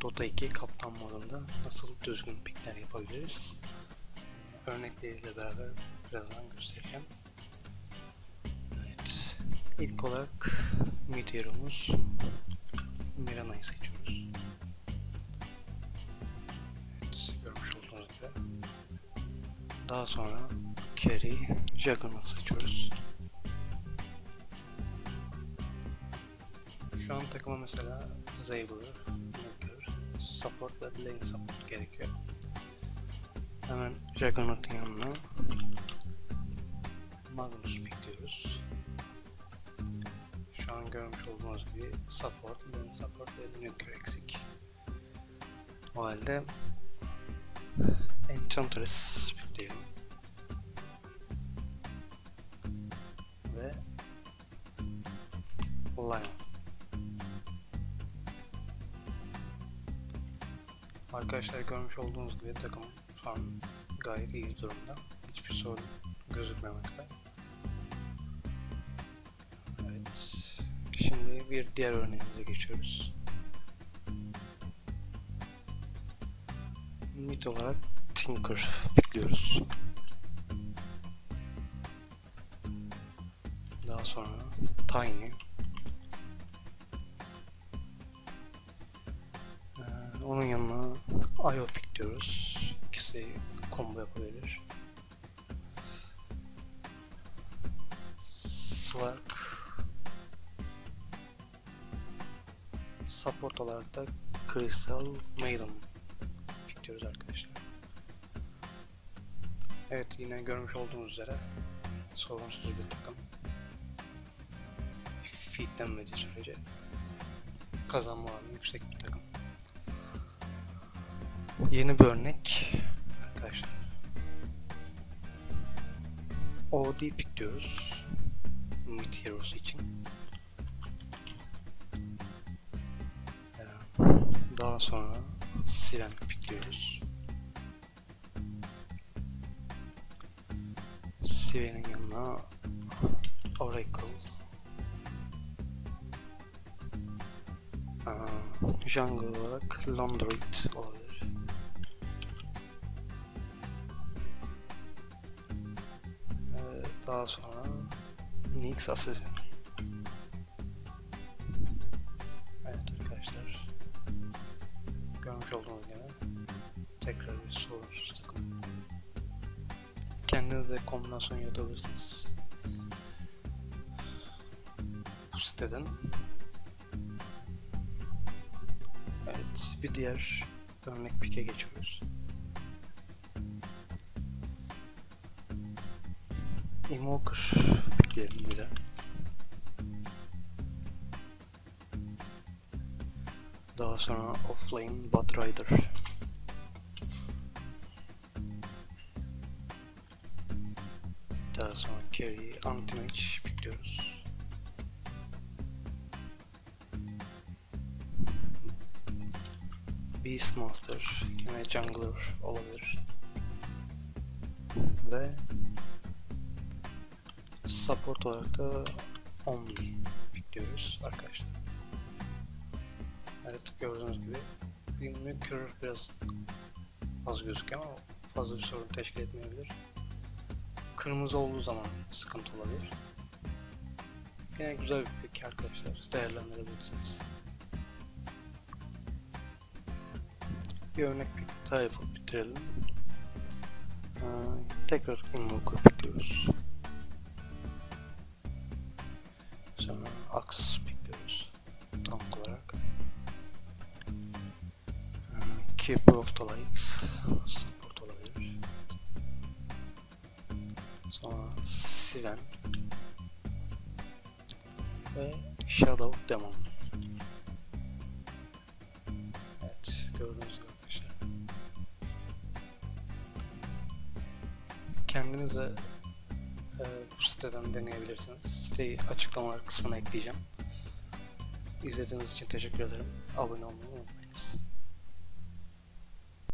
Dota 2 kaptan modunda nasıl düzgün pikler yapabiliriz? Örnekleriyle beraber birazdan göstereceğim. Evet. İlk olarak mid hero'muz Mirana'yı seçiyoruz. Evet, görmüş olduğunuz gibi. Daha sonra Carry, Juggernaut seçiyoruz. Şu an takıma mesela Disabler, Nuker, Support ve Lane Support gerekiyor. Hemen Juggernaut'un yanına Magnus pikliyoruz. Şu an görmüş olduğunuz gibi Support, Lane Support ve Nuker eksik. O halde Enchantress pikleyelim. Ve Lion. Arkadaşlar görmüş olduğunuz gibi takım şu an gayet iyi durumda. Hiçbir sorun gözükmemekte. Evet. Şimdi bir diğer örneğimize geçiyoruz. Mid olarak Tinker bekliyoruz. Daha sonra Tiny. Onun yanına Io bekliyoruz. İkisi combo yapabilir. Slark. Support olarak da Crystal Maiden bekliyoruz arkadaşlar. Evet yine görmüş olduğunuz üzere sorunsuz bir takım. Feedlenmediği sürece kazanma oranı yüksek bir. Yeni bir örnek arkadaşlar. OD pikliyoruz. Mid Heroes için. Ee, Daha sonra Siren pikliyoruz. Siren'in yanına Oracle Aa, Jungle olarak Laundroid olabilir. Daha sonra Nyx Assassin. Evet arkadaşlar. Görmüş olduğunuz gibi tekrar bir sorunsuz takım. Kendinize kombinasyon yaratabilirsiniz. Bu siteden. Evet, bir diğer örnek pike geçiyoruz. Invoker pikleyelim bir de. Daha sonra Offlane Bot Rider. Daha sonra Carry Anti-Mage pikliyoruz. Beastmaster yine Jungler olabilir. Ve support olarak da Omni bekliyoruz arkadaşlar. Evet gördüğünüz gibi bir Mükür biraz az gözüküyor ama fazla bir sorun teşkil etmeyebilir. Kırmızı olduğu zaman sıkıntı olabilir. Yine güzel bir pick arkadaşlar. Değerlendirebilirsiniz. Bir örnek pick daha yapıp bitirelim. Ee, tekrar Invoker pickliyoruz. Axe pickliyoruz. Tank olarak. Ee, Keeper of the Lakes. Support olabilir. Sonra Siren. Ve Shadow Demon. Evet gördüğünüz gibi arkadaşlar. Kendinize e, bu siteden deneyebilirsiniz. Siteyi açıklamalar kısmına ekleyeceğim. İzlediğiniz için teşekkür ederim. Abone olmayı unutmayınız.